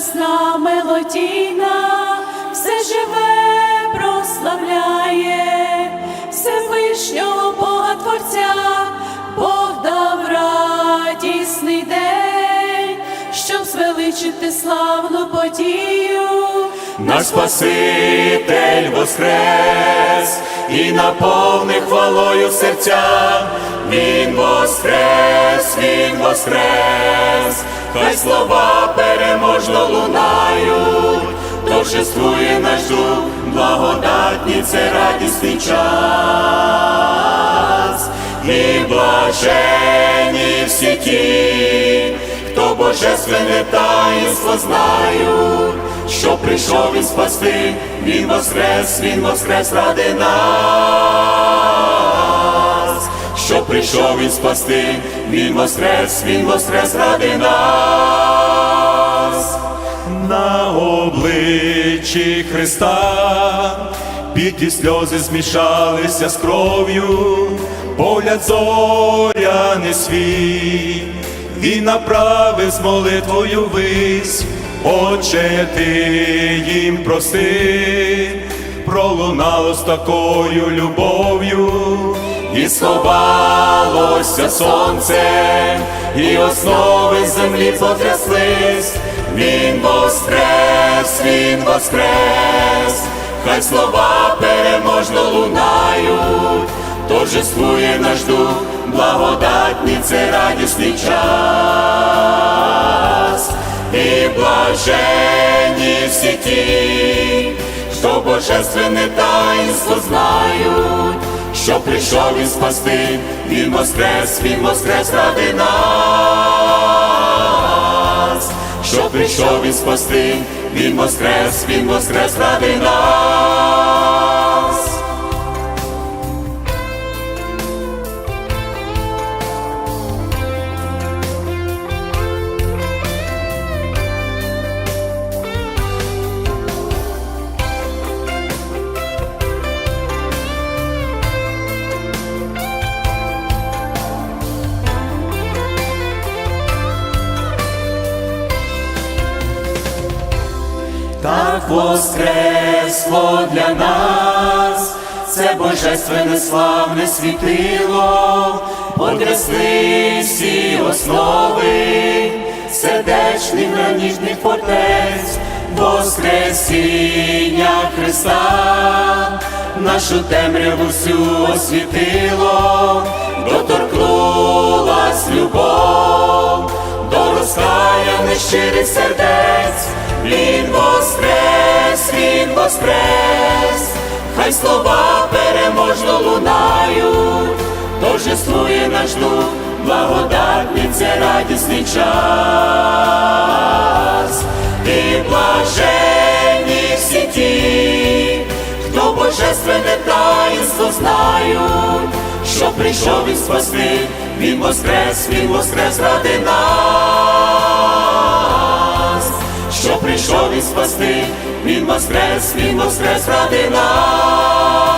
Весна мелодійна, все живе, прославляє все вишнього Бога Творця, Бог дав радісний день, щоб звеличити славну подію. Наш Спаситель воскрес і наповни хвалою серця. Він воскрес, Він воскрес, хай слова переможно лунають, торжествує наш дух, благодатні це радісний час, і блажені всі ті, хто божественне таїнство знають, що прийшов він спасти, він воскрес, він воскрес ради нас, що прийшов він спасти, він воскрес, він воскрес ради нас. На обличчі Христа біті сльози змішалися з кров'ю, погляд зоряний свій, він направив з молитвою вись, Отче, ти їм прости, пролунало з такою любов'ю, і сховалося сонце, і основи землі потряслись, він воскрес, він воскрес, хай слова переможно лунають, торжествує наш дух, благодатний це радісний час, і блажені всі ті, що божественне таїнство знають, що прийшов він спасти, він воскрес, він воскрес ради нас, що прийшов він спасти, він воскрес, він воскрес ради нас. Так воскресло для нас, це божественне славне світило, потрясли всі основи, сердечних гранітних фортець, Воскресіння Христа, нашу темряву всю освітило, доторкнулась любов. До розкаяних щирих сердець, він воскрес, він воскрес, хай слова переможно лунають, торжествує наш дух, це радісний час, і блажені всі ті, хто божественне таїнство знають, що прийшов він спасти, він воскрес, він воскрес ради нас, що прийшов він спасти, він воскрес, він воскрес ради нас,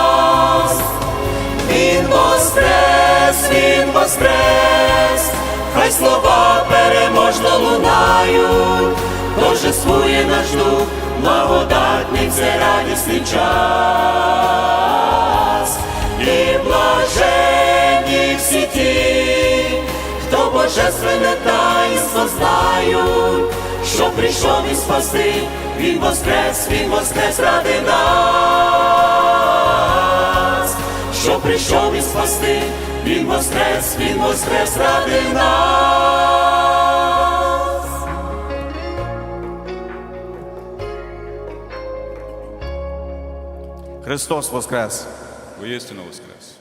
він воскрес, він воскрес, хай слова переможно лунають, торжествує наш дух, благодатний це радісний час, і блажені всі ті, хто божественне таїнство знають, прийшов він спасти, він воскрес, він воскрес ради нас, що прийшов він спасти, він воскрес, він воскрес ради нас. Христос Воскрес! Воістину воскрес.